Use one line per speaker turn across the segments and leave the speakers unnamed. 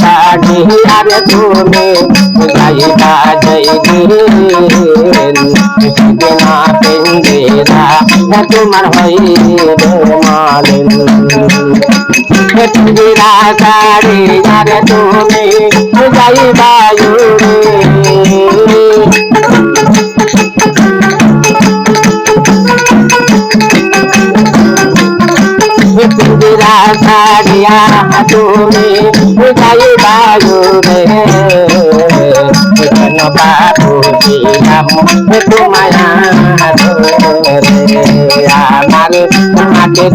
সাড়ি আর তুমি গাইবা জয়। দিন না পেন্দেরা তোমার হইবে মালিন পিঞ্জিরা সাড়ি আর তুমি গাইবা রে পিঞ্জিরা সাড়িয়া তুমি গাই বায়ু রে। কেন ছিলাম তোমায় আমার মাকে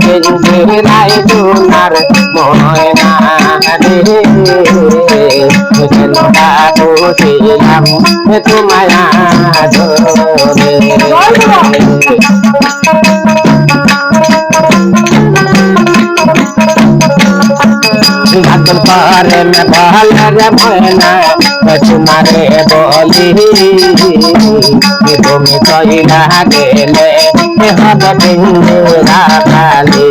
পিঞ্জিরাই তোমার ময়না রে। কেন ছিলাম তোমায় রে घाटल पार में बाल रे भैना पछुना रे बोली। कि तुम कहिला गेले हद बिंदे राखाली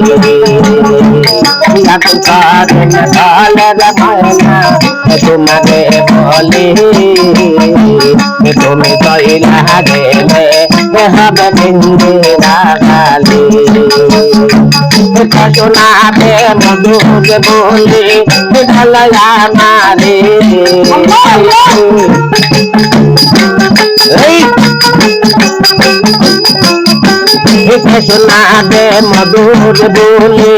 घाटल पार में बाल रे भैना पछुना रे बोली। कि तुम कहिला गेले हद बिंदे ঘটনা বে মধুর বলে ঢালা মারে ঘটনা বে মধুর বলে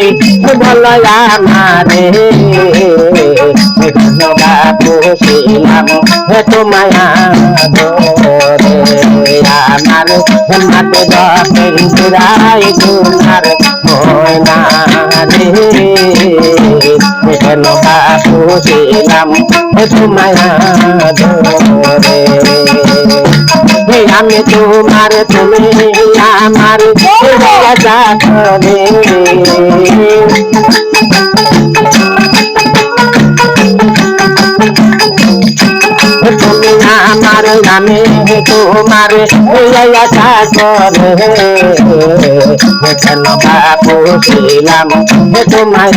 ঢালা মারে। পুষিলাম তোমায় ধরে আমার মাতে দশের চূড়াই তোমার ময়না রে কেন পুষিলাম ধরে আমি তোমার তুমি আমার তুমি আমার নামে তোমার কেন বাপু ছিলাম তোমায়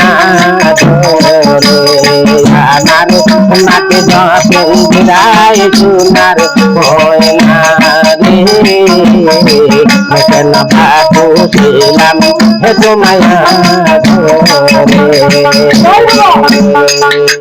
আমার মাকে দশের বিদায় সোনার ময়না রে কেন দিলাম হে তোমায়